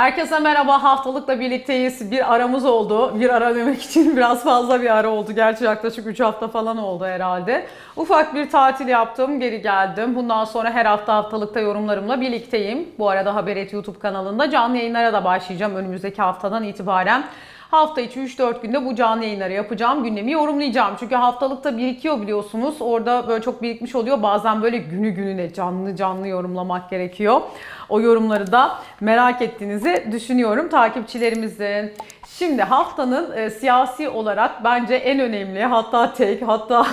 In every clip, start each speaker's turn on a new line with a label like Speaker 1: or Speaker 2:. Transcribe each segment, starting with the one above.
Speaker 1: Herkese merhaba. Haftalıkla birlikteyiz. Bir aramız oldu. Bir ara demek için biraz fazla bir ara oldu. Gerçi yaklaşık 3 hafta falan oldu herhalde. Ufak bir tatil yaptım. Geri geldim. Bundan sonra her hafta haftalıkta yorumlarımla birlikteyim. Bu arada Haber YouTube kanalında canlı yayınlara da başlayacağım önümüzdeki haftadan itibaren. Hafta içi 3-4 günde bu canlı yayınları yapacağım. Gündemi yorumlayacağım. Çünkü haftalıkta birikiyor biliyorsunuz. Orada böyle çok birikmiş oluyor. Bazen böyle günü gününe canlı canlı yorumlamak gerekiyor. O yorumları da merak ettiğinizi düşünüyorum takipçilerimizin. Şimdi haftanın e, siyasi olarak bence en önemli hatta tek hatta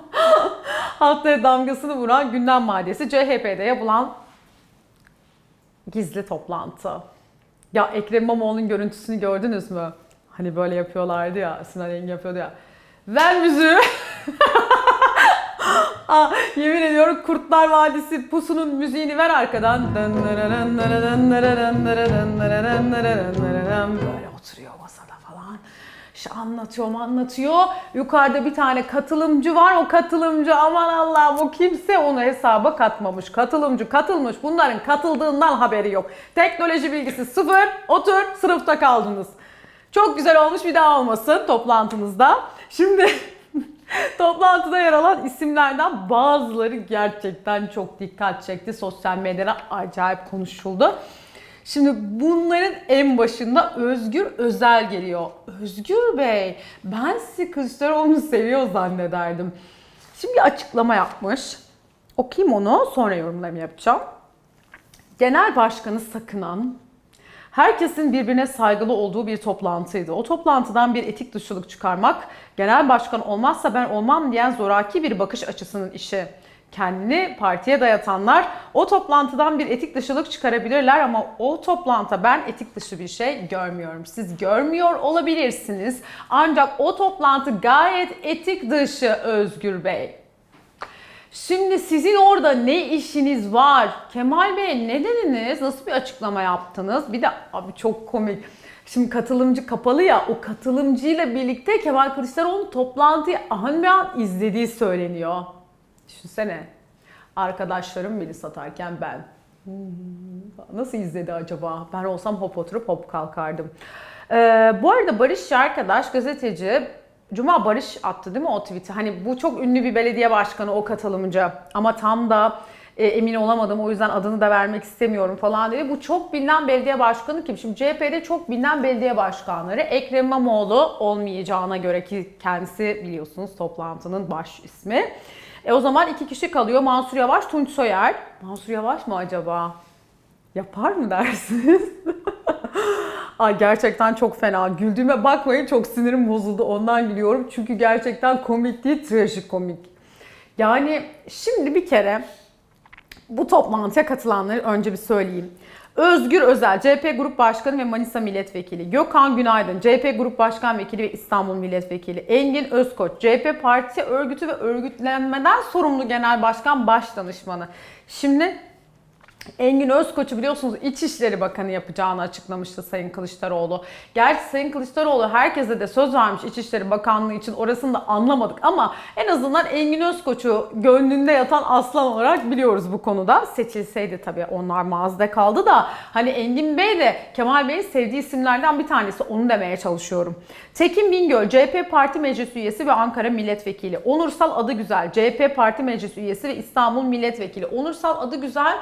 Speaker 1: haftaya damgasını vuran gündem maddesi CHP'de yapılan gizli toplantı. Ya Ekrem İmamoğlu'nun görüntüsünü gördünüz mü? Hani böyle yapıyorlardı ya, Sinan Engin yapıyordu ya. Ver müziği. Aa, yemin ediyorum Kurtlar Vadisi pusunun müziğini ver arkadan. Böyle oturuyor masada falan. İşte anlatıyor anlatıyor. Yukarıda bir tane katılımcı var. O katılımcı aman Allah'ım o kimse onu hesaba katmamış. Katılımcı katılmış. Bunların katıldığından haberi yok. Teknoloji bilgisi sıfır. Otur sınıfta kaldınız. Çok güzel olmuş bir daha olmasın toplantınızda. Şimdi Toplantıda yer alan isimlerden bazıları gerçekten çok dikkat çekti. Sosyal medyada acayip konuşuldu. Şimdi bunların en başında Özgür Özel geliyor. Özgür Bey, ben sizi Kılıçdaroğlu'nu seviyor zannederdim. Şimdi bir açıklama yapmış. Okuyayım onu, sonra yorumlarımı yapacağım. Genel Başkanı sakınan, Herkesin birbirine saygılı olduğu bir toplantıydı. O toplantıdan bir etik dışılık çıkarmak, genel başkan olmazsa ben olmam diyen zoraki bir bakış açısının işi. Kendini partiye dayatanlar o toplantıdan bir etik dışılık çıkarabilirler ama o toplantıda ben etik dışı bir şey görmüyorum. Siz görmüyor olabilirsiniz ancak o toplantı gayet etik dışı Özgür Bey. Şimdi sizin orada ne işiniz var? Kemal Bey ne dediniz? Nasıl bir açıklama yaptınız? Bir de abi çok komik. Şimdi katılımcı kapalı ya o katılımcıyla birlikte Kemal Kılıçdaroğlu toplantıyı an be an izlediği söyleniyor. Düşünsene. Arkadaşlarım beni satarken ben. Hmm, Nasıl izledi acaba? Ben olsam hop oturup hop kalkardım. Ee, bu arada Barış arkadaş gazeteci Cuma Barış attı değil mi o tweet'i? Hani bu çok ünlü bir belediye başkanı o katılımcı ama tam da e, emin olamadım o yüzden adını da vermek istemiyorum falan dedi. Bu çok bilinen belediye başkanı kim? Şimdi CHP'de çok bilinen belediye başkanları Ekrem İmamoğlu olmayacağına göre ki kendisi biliyorsunuz toplantının baş ismi. E o zaman iki kişi kalıyor. Mansur Yavaş, Tunç Soyer. Mansur Yavaş mı acaba? Yapar mı dersiniz? Ay gerçekten çok fena. Güldüğüme bakmayın çok sinirim bozuldu. Ondan gülüyorum. Çünkü gerçekten komik değil, trajikomik. Yani şimdi bir kere bu toplantıya katılanları önce bir söyleyeyim. Özgür Özel, CHP Grup Başkanı ve Manisa Milletvekili. Gökhan Günaydın, CHP Grup Başkan Vekili ve İstanbul Milletvekili. Engin Özkoç, CHP Parti Örgütü ve Örgütlenmeden Sorumlu Genel Başkan Baş Danışmanı. Şimdi Engin Özkoç'u biliyorsunuz İçişleri Bakanı yapacağını açıklamıştı Sayın Kılıçdaroğlu. Gerçi Sayın Kılıçdaroğlu herkese de söz vermiş İçişleri Bakanlığı için orasını da anlamadık ama en azından Engin Özkoç'u gönlünde yatan aslan olarak biliyoruz bu konuda. Seçilseydi tabii onlar mazide kaldı da hani Engin Bey de Kemal Bey'in sevdiği isimlerden bir tanesi onu demeye çalışıyorum. Tekin Bingöl CHP Parti Meclis Üyesi ve Ankara Milletvekili. Onursal adı güzel CHP Parti Meclis Üyesi ve İstanbul Milletvekili. Onursal adı güzel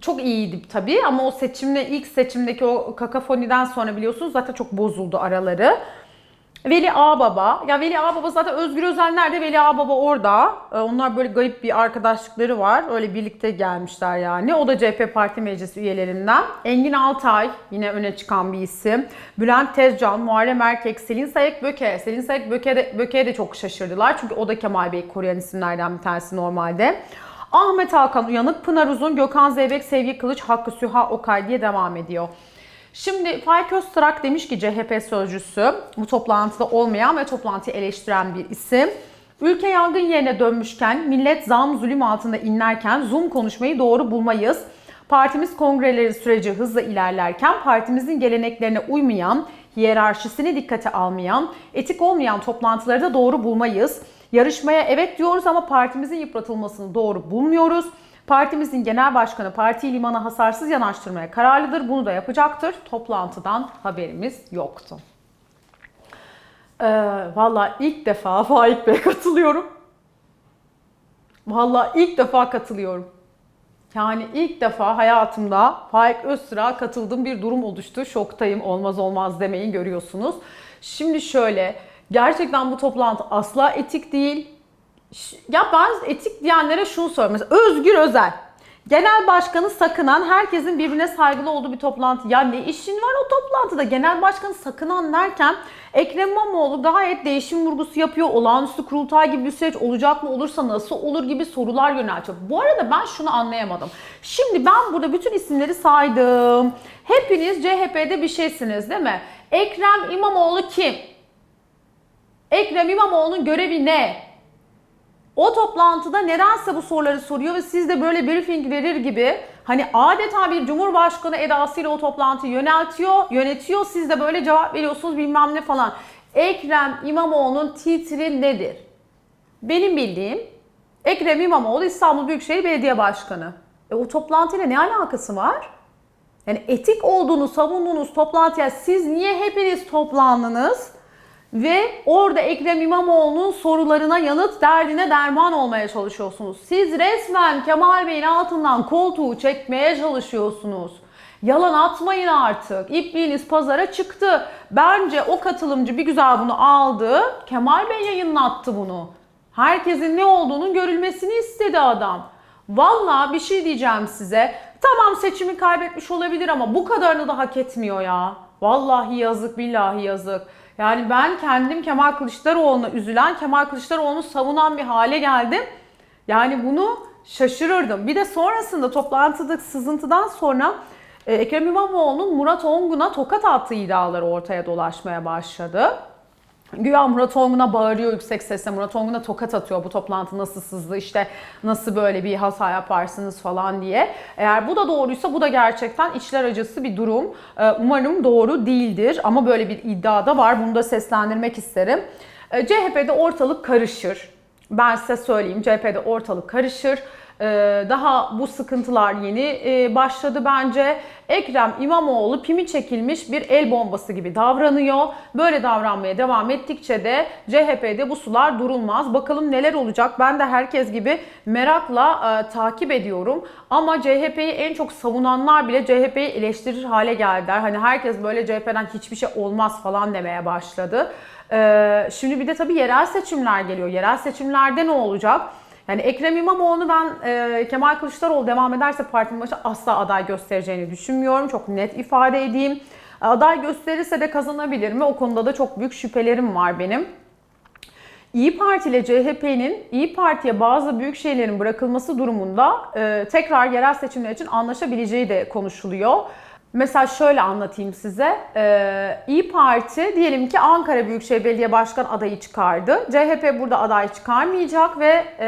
Speaker 1: çok iyiydi tabii ama o seçimle ilk seçimdeki o kakafoniden sonra biliyorsunuz zaten çok bozuldu araları. Veli Ağbaba. Ya Veli Ağbaba zaten Özgür Özel nerede? Veli Ağbaba orada. Ee, Onlar böyle garip bir arkadaşlıkları var. Öyle birlikte gelmişler yani. O da CHP Parti Meclisi üyelerinden. Engin Altay yine öne çıkan bir isim. Bülent Tezcan, Muharrem Erkek, Selin Sayık Böke. Selin Sayık Böke'ye de, Böke'ye de çok şaşırdılar. Çünkü o da Kemal Bey koruyan isimlerden bir tanesi normalde. Ahmet Hakan Uyanık, Pınar Uzun, Gökhan Zeybek, Sevgi Kılıç, Hakkı Süha Okay diye devam ediyor. Şimdi Faik Öztrak demiş ki CHP sözcüsü bu toplantıda olmayan ve toplantıyı eleştiren bir isim. Ülke yangın yerine dönmüşken millet zam zulüm altında inlerken Zoom konuşmayı doğru bulmayız. Partimiz kongreleri süreci hızla ilerlerken partimizin geleneklerine uymayan, hiyerarşisini dikkate almayan, etik olmayan toplantıları da doğru bulmayız. Yarışmaya evet diyoruz ama partimizin yıpratılmasını doğru bulmuyoruz. Partimizin genel başkanı partiyi limana hasarsız yanaştırmaya kararlıdır. Bunu da yapacaktır. Toplantıdan haberimiz yoktu. Ee, Valla ilk defa Faik Bey'e katılıyorum. Valla ilk defa katılıyorum. Yani ilk defa hayatımda Faik Öztürk'a katıldığım bir durum oluştu. Şoktayım, olmaz olmaz demeyin görüyorsunuz. Şimdi şöyle, gerçekten bu toplantı asla etik değil. Ya ben etik diyenlere şunu soruyorum. Mesela Özgür Özel. Genel başkanı sakınan, herkesin birbirine saygılı olduğu bir toplantı. Ya ne işin var o toplantıda? Genel başkanı sakınan derken Ekrem İmamoğlu gayet değişim vurgusu yapıyor. Olağanüstü kurultay gibi bir süreç olacak mı? Olursa nasıl olur gibi sorular yöneltiyor. Bu arada ben şunu anlayamadım. Şimdi ben burada bütün isimleri saydım. Hepiniz CHP'de bir şeysiniz değil mi? Ekrem İmamoğlu kim? Ekrem İmamoğlu'nun görevi ne? O toplantıda nedense bu soruları soruyor ve siz de böyle briefing verir gibi hani adeta bir cumhurbaşkanı edasıyla o toplantıyı yöneltiyor, yönetiyor. Siz de böyle cevap veriyorsunuz bilmem ne falan. Ekrem İmamoğlu'nun titri nedir? Benim bildiğim Ekrem İmamoğlu İstanbul Büyükşehir Belediye Başkanı. E o toplantıyla ne alakası var? Yani etik olduğunu savunduğunuz toplantıya siz niye hepiniz toplandınız? Ve orada Ekrem İmamoğlu'nun sorularına yanıt, derdine derman olmaya çalışıyorsunuz. Siz resmen Kemal Bey'in altından koltuğu çekmeye çalışıyorsunuz. Yalan atmayın artık. İpliğiniz pazara çıktı. Bence o katılımcı bir güzel bunu aldı. Kemal Bey yayınlattı bunu. Herkesin ne olduğunun görülmesini istedi adam. Vallahi bir şey diyeceğim size. Tamam seçimi kaybetmiş olabilir ama bu kadarını da hak etmiyor ya. Vallahi yazık billahi yazık. Yani ben kendim Kemal Kılıçdaroğlu'na üzülen, Kemal Kılıçdaroğlu'nu savunan bir hale geldim. Yani bunu şaşırırdım. Bir de sonrasında toplantıda sızıntıdan sonra e, Ekrem İmamoğlu'nun Murat Ongun'a tokat attığı iddiaları ortaya dolaşmaya başladı. Güya Murat Ongun'a bağırıyor yüksek sesle. Murat Ongun'a tokat atıyor bu toplantı nasıl sızdı işte nasıl böyle bir hata yaparsınız falan diye. Eğer bu da doğruysa bu da gerçekten içler acısı bir durum. Ee, Umarım doğru değildir ama böyle bir iddia da var. Bunu da seslendirmek isterim. Ee, CHP'de ortalık karışır. Ben size söyleyeyim CHP'de ortalık karışır. Ee, Daha bu sıkıntılar yeni e, başladı bence. Ekrem İmamoğlu pimi çekilmiş bir el bombası gibi davranıyor. Böyle davranmaya devam ettikçe de CHP'de bu sular durulmaz. Bakalım neler olacak. Ben de herkes gibi merakla e, takip ediyorum. Ama CHP'yi en çok savunanlar bile CHP'yi eleştirir hale geldiler. Hani herkes böyle CHP'den hiçbir şey olmaz falan demeye başladı. Ee, Şimdi bir de tabii yerel seçimler geliyor. Yerel seçimlerde ne olacak? Yani Ekrem İmamoğlu ben e, Kemal Kılıçdaroğlu devam ederse partinin başı asla aday göstereceğini düşünmüyorum. Çok net ifade edeyim. Aday gösterirse de kazanabilir mi? O konuda da çok büyük şüphelerim var benim. İyi Parti ile CHP'nin İyi Parti'ye bazı büyük şeylerin bırakılması durumunda e, tekrar yerel seçimler için anlaşabileceği de konuşuluyor. Mesela şöyle anlatayım size. Ee, İyi Parti diyelim ki Ankara Büyükşehir Belediye Başkan adayı çıkardı. CHP burada aday çıkarmayacak ve e,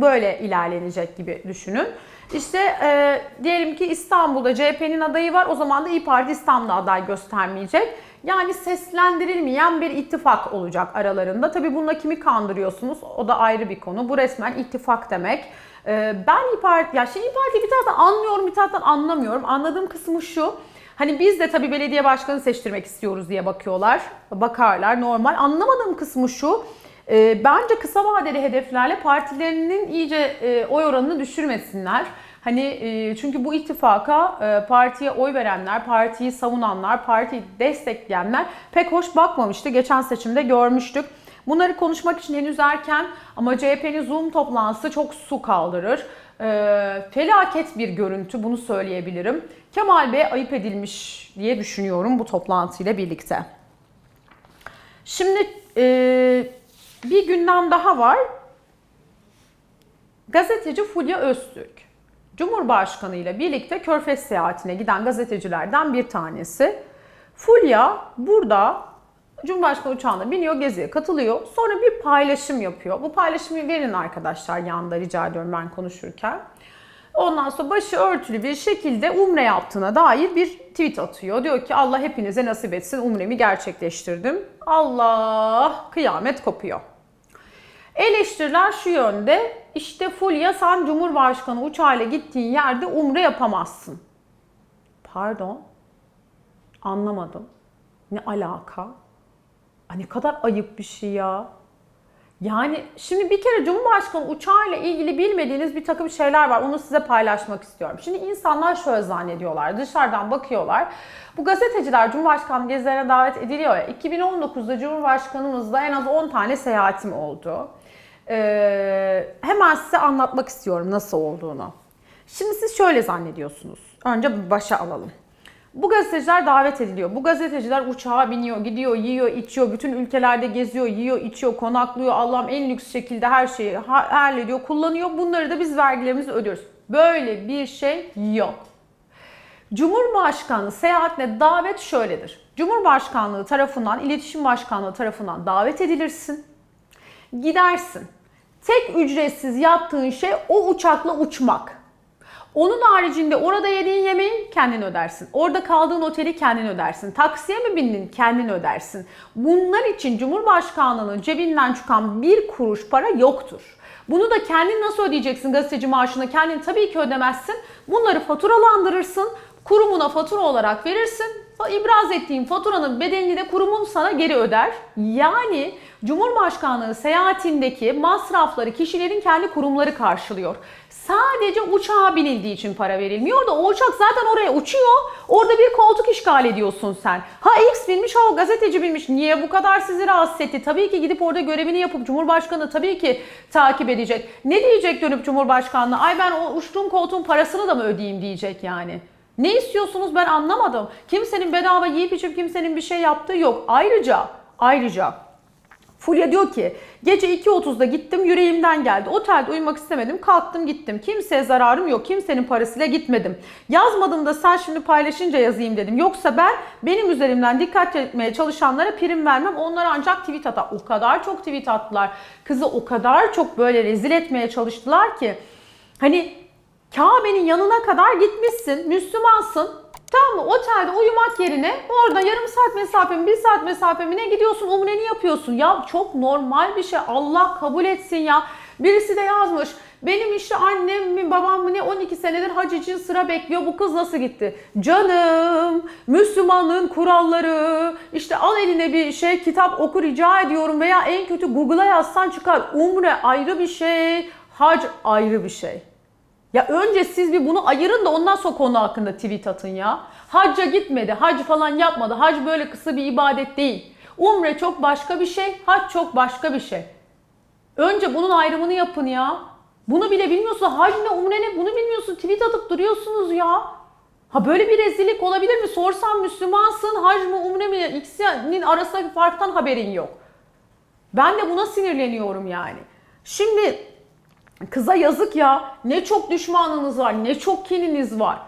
Speaker 1: böyle ilerlenecek gibi düşünün. İşte e, diyelim ki İstanbul'da CHP'nin adayı var. O zaman da İyi Parti İstanbul'da aday göstermeyecek. Yani seslendirilmeyen bir ittifak olacak aralarında. Tabii bununla kimi kandırıyorsunuz? O da ayrı bir konu. Bu resmen ittifak demek. Ee, Ben İYİ Parti, ya şimdi İYİ Parti'yi bir taraftan anlıyorum, bir taraftan anlamıyorum. Anladığım kısmı şu. Hani biz de tabii belediye başkanı seçtirmek istiyoruz diye bakıyorlar. Bakarlar normal. Anlamadığım kısmı şu. e, Bence kısa vadeli hedeflerle partilerinin iyice e, oy oranını düşürmesinler. Hani e, çünkü bu ittifaka e, partiye oy verenler, partiyi savunanlar, partiyi destekleyenler pek hoş bakmamıştı. Geçen seçimde görmüştük. Bunları konuşmak için henüz erken ama CHP'nin Zoom toplantısı çok su kaldırır. Ee, felaket bir görüntü bunu söyleyebilirim. Kemal Bey ayıp edilmiş diye düşünüyorum bu toplantıyla birlikte. Şimdi e, bir gündem daha var. Gazeteci Fulya Öztürk. Cumhurbaşkanı ile birlikte Körfez seyahatine giden gazetecilerden bir tanesi. Fulya burada Cumhurbaşkanı uçağına biniyor, geziye katılıyor. Sonra bir paylaşım yapıyor. Bu paylaşımı verin arkadaşlar yanında rica ediyorum ben konuşurken. Ondan sonra başı örtülü bir şekilde umre yaptığına dair bir tweet atıyor. Diyor ki Allah hepinize nasip etsin umremi gerçekleştirdim. Allah kıyamet kopuyor. Eleştiriler şu yönde. İşte Fulya sen Cumhurbaşkanı uçağıyla gittiğin yerde umre yapamazsın. Pardon. Anlamadım. Ne alaka? Ay ne kadar ayıp bir şey ya. Yani şimdi bir kere Cumhurbaşkanı uçağıyla ilgili bilmediğiniz bir takım şeyler var. Onu size paylaşmak istiyorum. Şimdi insanlar şöyle zannediyorlar. Dışarıdan bakıyorlar. Bu gazeteciler Cumhurbaşkanı gezilerine davet ediliyor ya. 2019'da Cumhurbaşkanımızla en az 10 tane seyahatim oldu. Ee, hemen size anlatmak istiyorum nasıl olduğunu. Şimdi siz şöyle zannediyorsunuz. Önce başa alalım. Bu gazeteciler davet ediliyor. Bu gazeteciler uçağa biniyor, gidiyor, yiyor, içiyor, bütün ülkelerde geziyor, yiyor, içiyor, konaklıyor. Allah'ım en lüks şekilde her şeyi ha- hallediyor, kullanıyor. Bunları da biz vergilerimizi ödüyoruz. Böyle bir şey yok. Cumhurbaşkanlığı seyahatine davet şöyledir. Cumhurbaşkanlığı tarafından, iletişim başkanlığı tarafından davet edilirsin. Gidersin. Tek ücretsiz yaptığın şey o uçakla uçmak. Onun haricinde orada yediğin yemeği kendin ödersin. Orada kaldığın oteli kendin ödersin. Taksiye mi bindin kendin ödersin. Bunlar için Cumhurbaşkanlığının cebinden çıkan bir kuruş para yoktur. Bunu da kendin nasıl ödeyeceksin gazeteci maaşını? Kendin tabii ki ödemezsin. Bunları faturalandırırsın. Kurumuna fatura olarak verirsin. İbraz ettiğin faturanın bedelini de kurumun sana geri öder. Yani Cumhurbaşkanlığı seyahatindeki masrafları kişilerin kendi kurumları karşılıyor. Sadece uçağa binildiği için para verilmiyor da o uçak zaten oraya uçuyor. Orada bir koltuk işgal ediyorsun sen. Ha X binmiş ha o gazeteci binmiş. Niye bu kadar sizi rahatsız etti? Tabii ki gidip orada görevini yapıp Cumhurbaşkanı tabii ki takip edecek. Ne diyecek dönüp Cumhurbaşkanlığı? Ay ben o uçtuğum koltuğun parasını da mı ödeyeyim diyecek yani. Ne istiyorsunuz ben anlamadım. Kimsenin bedava yiyip içip kimsenin bir şey yaptığı yok. Ayrıca, ayrıca Fulya diyor ki gece 2.30'da gittim yüreğimden geldi. Otelde uyumak istemedim kalktım gittim. Kimseye zararım yok. Kimsenin parasıyla gitmedim. Yazmadım da sen şimdi paylaşınca yazayım dedim. Yoksa ben benim üzerimden dikkat etmeye çalışanlara prim vermem. Onlar ancak tweet atar. O kadar çok tweet attılar. Kızı o kadar çok böyle rezil etmeye çalıştılar ki. Hani Kabe'nin yanına kadar gitmişsin. Müslümansın. Tamam mı? Otelde uyumak yerine orada yarım saat mesafe mi, bir saat mesafe mi ne gidiyorsun umreni yapıyorsun. Ya çok normal bir şey. Allah kabul etsin ya. Birisi de yazmış. Benim işte annem mi babam mı ne 12 senedir hac için sıra bekliyor. Bu kız nasıl gitti? Canım Müslümanlığın kuralları işte al eline bir şey kitap oku rica ediyorum veya en kötü Google'a yazsan çıkar. Umre ayrı bir şey, hac ayrı bir şey. Ya önce siz bir bunu ayırın da ondan sonra konu hakkında tweet atın ya. Hacca gitmedi, hac falan yapmadı. Hac böyle kısa bir ibadet değil. Umre çok başka bir şey, hac çok başka bir şey. Önce bunun ayrımını yapın ya. Bunu bile bilmiyorsun. Hac ne, umre ne bunu bilmiyorsun. Tweet atıp duruyorsunuz ya. Ha böyle bir rezillik olabilir mi? Sorsam Müslümansın, hac mı, umre mi? İkisinin arasındaki farktan haberin yok. Ben de buna sinirleniyorum yani. Şimdi Kıza yazık ya. Ne çok düşmanınız var, ne çok kininiz var.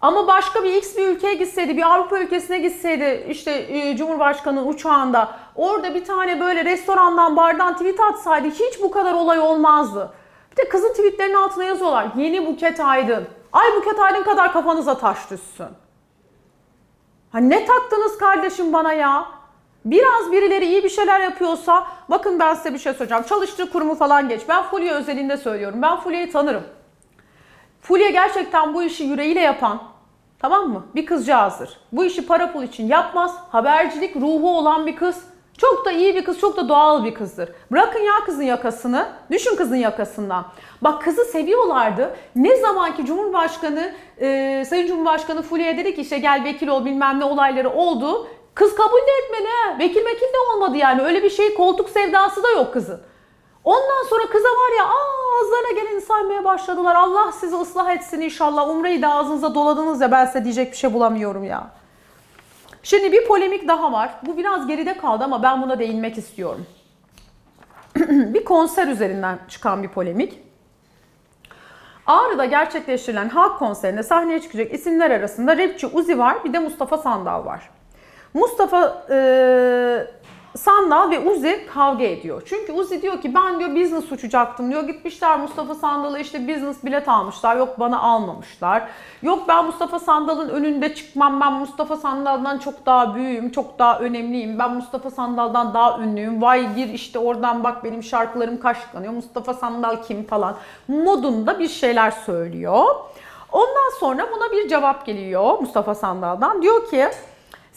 Speaker 1: Ama başka bir X bir ülkeye gitseydi, bir Avrupa ülkesine gitseydi işte e, Cumhurbaşkanı'nın uçağında orada bir tane böyle restorandan, bardan tweet atsaydı hiç bu kadar olay olmazdı. Bir de kızın tweetlerinin altına yazıyorlar. Yeni Buket Aydın. Ay Buket Aydın kadar kafanıza taş düşsün. Ha ne taktınız kardeşim bana ya? Biraz birileri iyi bir şeyler yapıyorsa bakın ben size bir şey söyleyeceğim. Çalıştığı kurumu falan geç. Ben Fulya özelinde söylüyorum. Ben Fulya'yı tanırım. Fulya gerçekten bu işi yüreğiyle yapan tamam mı? Bir kızcağızdır. Bu işi para pul için yapmaz. Habercilik ruhu olan bir kız. Çok da iyi bir kız, çok da doğal bir kızdır. Bırakın ya kızın yakasını, düşün kızın yakasından. Bak kızı seviyorlardı. Ne zaman ki Cumhurbaşkanı, e, Sayın Cumhurbaşkanı Fulya'ya dedi ki işte gel vekil ol bilmem ne olayları oldu. Kız kabul de etmedi ha. Vekil vekil de olmadı yani. Öyle bir şey koltuk sevdası da yok kızın. Ondan sonra kıza var ya aa ağızlarına geleni saymaya başladılar. Allah sizi ıslah etsin inşallah. Umreyi de ağzınıza doladınız ya ben size diyecek bir şey bulamıyorum ya. Şimdi bir polemik daha var. Bu biraz geride kaldı ama ben buna değinmek istiyorum. bir konser üzerinden çıkan bir polemik. Ağrı'da gerçekleştirilen halk konserinde sahneye çıkacak isimler arasında rapçi Uzi var bir de Mustafa Sandal var. Mustafa e, Sandal ve Uzi kavga ediyor. Çünkü Uzi diyor ki ben diyor business uçacaktım diyor. Gitmişler Mustafa Sandal'a işte business bilet almışlar. Yok bana almamışlar. Yok ben Mustafa Sandal'ın önünde çıkmam. Ben Mustafa Sandal'dan çok daha büyüğüm. Çok daha önemliyim. Ben Mustafa Sandal'dan daha ünlüyüm. Vay gir işte oradan bak benim şarkılarım kaşıklanıyor. Mustafa Sandal kim falan modunda bir şeyler söylüyor. Ondan sonra buna bir cevap geliyor Mustafa Sandal'dan. Diyor ki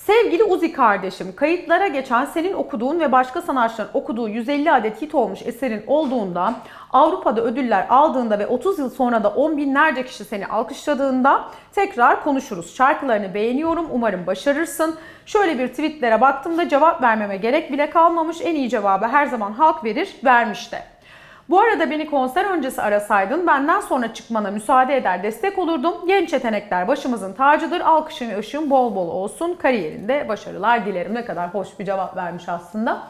Speaker 1: Sevgili Uzi kardeşim, kayıtlara geçen senin okuduğun ve başka sanatçıların okuduğu 150 adet hit olmuş eserin olduğunda, Avrupa'da ödüller aldığında ve 30 yıl sonra da on binlerce kişi seni alkışladığında tekrar konuşuruz. Şarkılarını beğeniyorum, umarım başarırsın. Şöyle bir tweetlere baktığımda cevap vermeme gerek bile kalmamış. En iyi cevabı her zaman halk verir, vermiş de. Bu arada beni konser öncesi arasaydın benden sonra çıkmana müsaade eder destek olurdum. Genç yetenekler başımızın tacıdır. Alkışın ve ışığın bol bol olsun. Kariyerinde başarılar dilerim. Ne kadar hoş bir cevap vermiş aslında.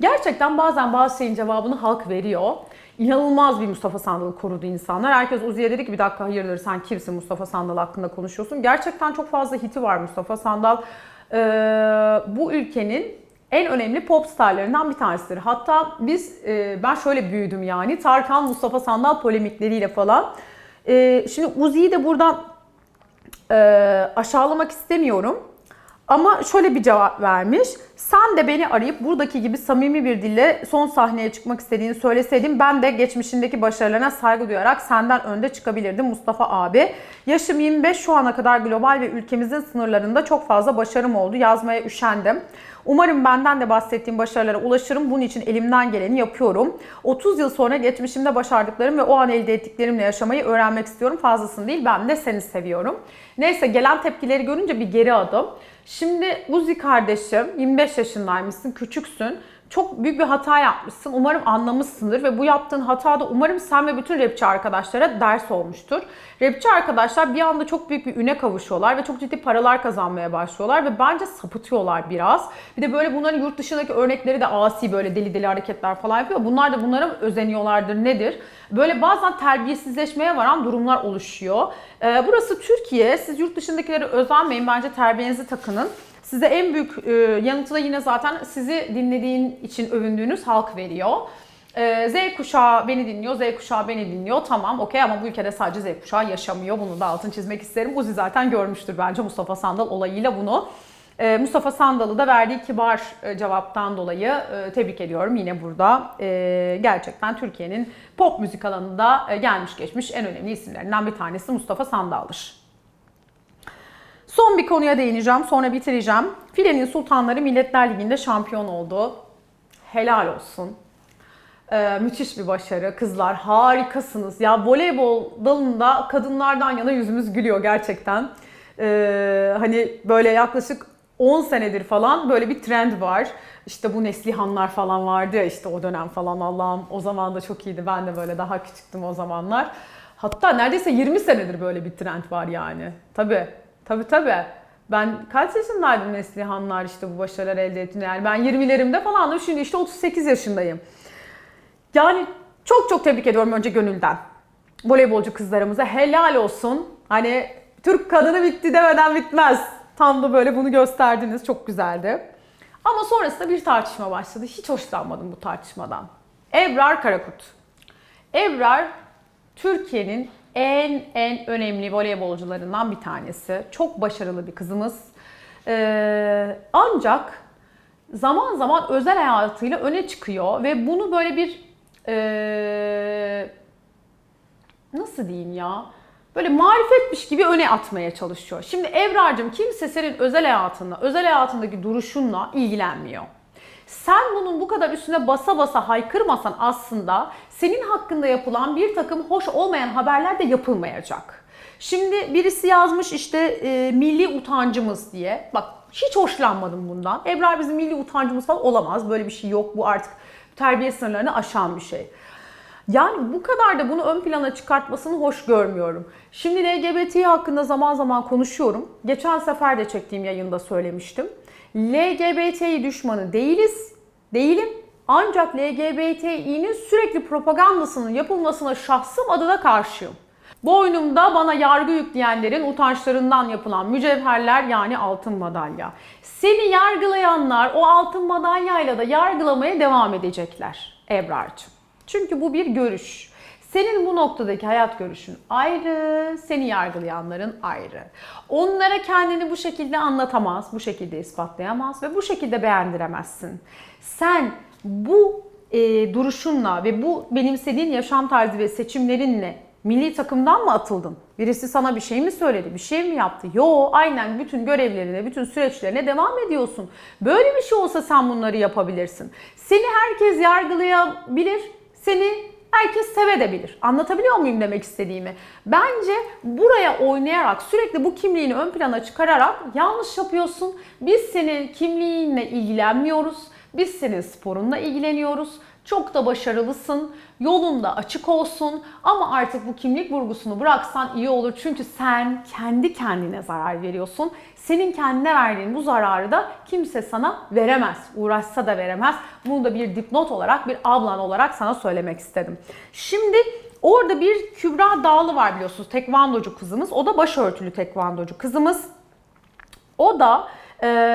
Speaker 1: Gerçekten bazen bazı şeyin cevabını halk veriyor. İnanılmaz bir Mustafa Sandal'ı korudu insanlar. Herkes Uzi'ye dedi ki bir dakika hayırdır sen kimsin Mustafa Sandal hakkında konuşuyorsun. Gerçekten çok fazla hiti var Mustafa Sandal. Ee, bu ülkenin en önemli pop starlarından bir tanesidir. Hatta biz, e, ben şöyle büyüdüm yani. Tarkan, Mustafa Sandal polemikleriyle falan. E, şimdi Uzi'yi de buradan e, aşağılamak istemiyorum. Ama şöyle bir cevap vermiş. Sen de beni arayıp buradaki gibi samimi bir dille son sahneye çıkmak istediğini söyleseydin ben de geçmişindeki başarılarına saygı duyarak senden önde çıkabilirdim Mustafa abi. Yaşım 25 şu ana kadar global ve ülkemizin sınırlarında çok fazla başarım oldu. Yazmaya üşendim. Umarım benden de bahsettiğim başarılara ulaşırım. Bunun için elimden geleni yapıyorum. 30 yıl sonra geçmişimde başardıklarım ve o an elde ettiklerimle yaşamayı öğrenmek istiyorum. Fazlasını değil ben de seni seviyorum. Neyse gelen tepkileri görünce bir geri adım. Şimdi Uzi kardeşim 25 yaşındaymışsın, küçüksün. Çok büyük bir hata yapmışsın. Umarım anlamışsındır ve bu yaptığın hata da umarım sen ve bütün rapçi arkadaşlara ders olmuştur. Rapçi arkadaşlar bir anda çok büyük bir üne kavuşuyorlar ve çok ciddi paralar kazanmaya başlıyorlar ve bence sapıtıyorlar biraz. Bir de böyle bunların yurt dışındaki örnekleri de asi böyle deli deli hareketler falan yapıyor. Bunlar da bunlara özeniyorlardır nedir? Böyle bazen terbiyesizleşmeye varan durumlar oluşuyor. Ee, burası Türkiye. Siz yurt dışındakilere özenmeyin. Bence terbiyenizi takının. Size en büyük e, yanıtı da yine zaten sizi dinlediğin için övündüğünüz halk veriyor. E, Z kuşağı beni dinliyor, Z kuşağı beni dinliyor. Tamam okey ama bu ülkede sadece Z kuşağı yaşamıyor. Bunu da altın çizmek isterim. Uzi zaten görmüştür bence Mustafa Sandal olayıyla bunu. E, Mustafa Sandal'ı da verdiği kibar e, cevaptan dolayı e, tebrik ediyorum yine burada. E, gerçekten Türkiye'nin pop müzik alanında e, gelmiş geçmiş en önemli isimlerinden bir tanesi Mustafa Sandal'dır. Son bir konuya değineceğim, sonra bitireceğim. Filenin Sultanları Milletler Ligi'nde şampiyon oldu. Helal olsun. Ee, müthiş bir başarı. Kızlar harikasınız. Ya voleybol dalında kadınlardan yana yüzümüz gülüyor gerçekten. Ee, hani böyle yaklaşık 10 senedir falan böyle bir trend var. İşte bu Neslihanlar falan vardı ya işte o dönem falan Allah'ım o zaman da çok iyiydi. Ben de böyle daha küçüktüm o zamanlar. Hatta neredeyse 20 senedir böyle bir trend var yani. Tabii Tabii tabii. Ben kaç yaşındaydım Neslihanlar işte bu başarılar elde ettiğinde. Yani ben 20'lerimde falandım. Şimdi işte 38 yaşındayım. Yani çok çok tebrik ediyorum önce gönülden. Voleybolcu kızlarımıza helal olsun. Hani Türk kadını bitti demeden bitmez. Tam da böyle bunu gösterdiniz. Çok güzeldi. Ama sonrasında bir tartışma başladı. Hiç hoşlanmadım bu tartışmadan. Ebrar Karakurt. Ebrar Türkiye'nin en en önemli voleybolcularından bir tanesi. Çok başarılı bir kızımız. Ee, ancak zaman zaman özel hayatıyla öne çıkıyor ve bunu böyle bir ee, nasıl diyeyim ya böyle marifetmiş gibi öne atmaya çalışıyor. Şimdi Ebrar'cığım kimse senin özel hayatında, özel hayatındaki duruşunla ilgilenmiyor. Sen bunun bu kadar üstüne basa basa haykırmasan aslında senin hakkında yapılan bir takım hoş olmayan haberler de yapılmayacak. Şimdi birisi yazmış işte e, milli utancımız diye. Bak hiç hoşlanmadım bundan. Ebrar bizim milli utancımız falan olamaz. Böyle bir şey yok. Bu artık terbiye sınırlarını aşan bir şey. Yani bu kadar da bunu ön plana çıkartmasını hoş görmüyorum. Şimdi LGBT hakkında zaman zaman konuşuyorum. Geçen sefer de çektiğim yayında söylemiştim. LGBTİ düşmanı değiliz, değilim. Ancak LGBTİ'nin sürekli propagandasının yapılmasına şahsım adına karşıyım. Boynumda bana yargı yükleyenlerin utançlarından yapılan mücevherler yani altın madalya. Seni yargılayanlar o altın madalyayla da yargılamaya devam edecekler Ebrar'cığım. Çünkü bu bir görüş. Senin bu noktadaki hayat görüşün ayrı, seni yargılayanların ayrı. Onlara kendini bu şekilde anlatamaz, bu şekilde ispatlayamaz ve bu şekilde beğendiremezsin. Sen bu e, duruşunla ve bu benimsediğin yaşam tarzı ve seçimlerinle milli takımdan mı atıldın? Birisi sana bir şey mi söyledi, bir şey mi yaptı? Yo, aynen bütün görevlerine, bütün süreçlerine devam ediyorsun. Böyle bir şey olsa sen bunları yapabilirsin. Seni herkes yargılayabilir, seni herkes sevebilir. Anlatabiliyor muyum demek istediğimi? Bence buraya oynayarak, sürekli bu kimliğini ön plana çıkararak yanlış yapıyorsun. Biz senin kimliğinle ilgilenmiyoruz. Biz senin sporunla ilgileniyoruz. Çok da başarılısın. Yolun da açık olsun. Ama artık bu kimlik vurgusunu bıraksan iyi olur. Çünkü sen kendi kendine zarar veriyorsun. Senin kendine verdiğin bu zararı da kimse sana veremez. Uğraşsa da veremez. Bunu da bir dipnot olarak, bir ablan olarak sana söylemek istedim. Şimdi orada bir Kübra Dağlı var biliyorsunuz. Tekvandocu kızımız. O da başörtülü tekvandocu kızımız. O da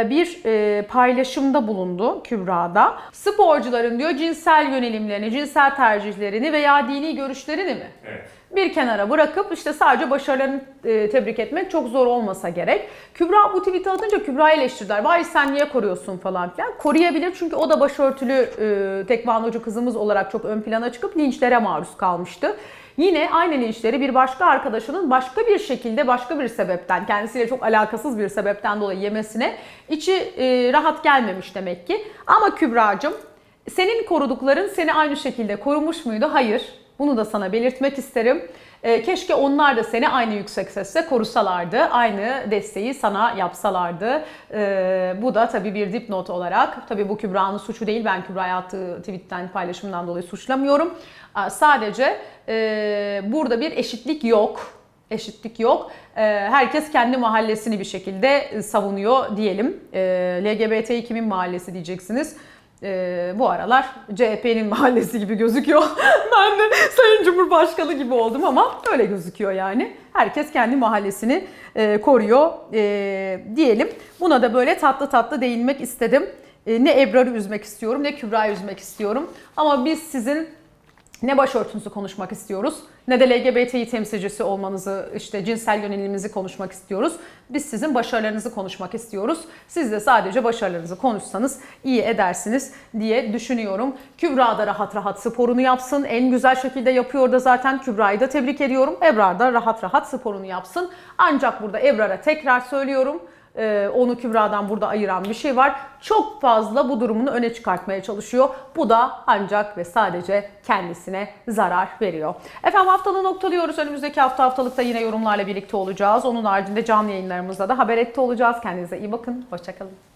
Speaker 1: bir e, paylaşımda bulundu Kübra'da. Sporcuların diyor cinsel yönelimlerini, cinsel tercihlerini veya dini görüşlerini mi?
Speaker 2: Evet.
Speaker 1: bir kenara bırakıp işte sadece başarılarını e, tebrik etmek çok zor olmasa gerek. Kübra bu tweet'i atınca Kübra'yı eleştirdiler. Vay sen niye koruyorsun falan filan. Koruyabilir çünkü o da başörtülü e, tekvandocu kızımız olarak çok ön plana çıkıp linçlere maruz kalmıştı. Yine aynı linçleri bir başka arkadaşının başka bir şekilde başka bir sebepten kendisiyle çok alakasız bir sebepten dolayı yemesine içi e, rahat gelmemiş demek ki. Ama Kübra'cığım senin korudukların seni aynı şekilde korumuş muydu? Hayır. Bunu da sana belirtmek isterim. Ee, keşke onlar da seni aynı yüksek sesle korusalardı. Aynı desteği sana yapsalardı. Ee, bu da tabii bir dipnot olarak. Tabii bu Kübra'nın suçu değil. Ben Kübra'ya attığı tweetten paylaşımından dolayı suçlamıyorum. Aa, sadece e, burada bir eşitlik yok. Eşitlik yok. Ee, herkes kendi mahallesini bir şekilde savunuyor diyelim. LGBTİ kimin mahallesi diyeceksiniz. Ee, bu aralar CHP'nin mahallesi gibi gözüküyor. ben de Sayın Cumhurbaşkanı gibi oldum ama öyle gözüküyor yani. Herkes kendi mahallesini e, koruyor e, diyelim. Buna da böyle tatlı tatlı değinmek istedim. E, ne Ebrar'ı üzmek istiyorum ne Kübra'yı üzmek istiyorum. Ama biz sizin ne başörtünüzü konuşmak istiyoruz ne de LGBTİ temsilcisi olmanızı, işte cinsel yöneliminizi konuşmak istiyoruz. Biz sizin başarılarınızı konuşmak istiyoruz. Siz de sadece başarılarınızı konuşsanız iyi edersiniz diye düşünüyorum. Kübra da rahat rahat sporunu yapsın. En güzel şekilde yapıyor da zaten Kübra'yı da tebrik ediyorum. Ebrar da rahat rahat sporunu yapsın. Ancak burada Ebrar'a tekrar söylüyorum. Ee, onu Kübra'dan burada ayıran bir şey var. Çok fazla bu durumunu öne çıkartmaya çalışıyor. Bu da ancak ve sadece kendisine zarar veriyor. Efendim haftalığı noktalıyoruz. Önümüzdeki hafta haftalıkta yine yorumlarla birlikte olacağız. Onun haricinde canlı yayınlarımızda da haber etti olacağız. Kendinize iyi bakın. Hoşçakalın.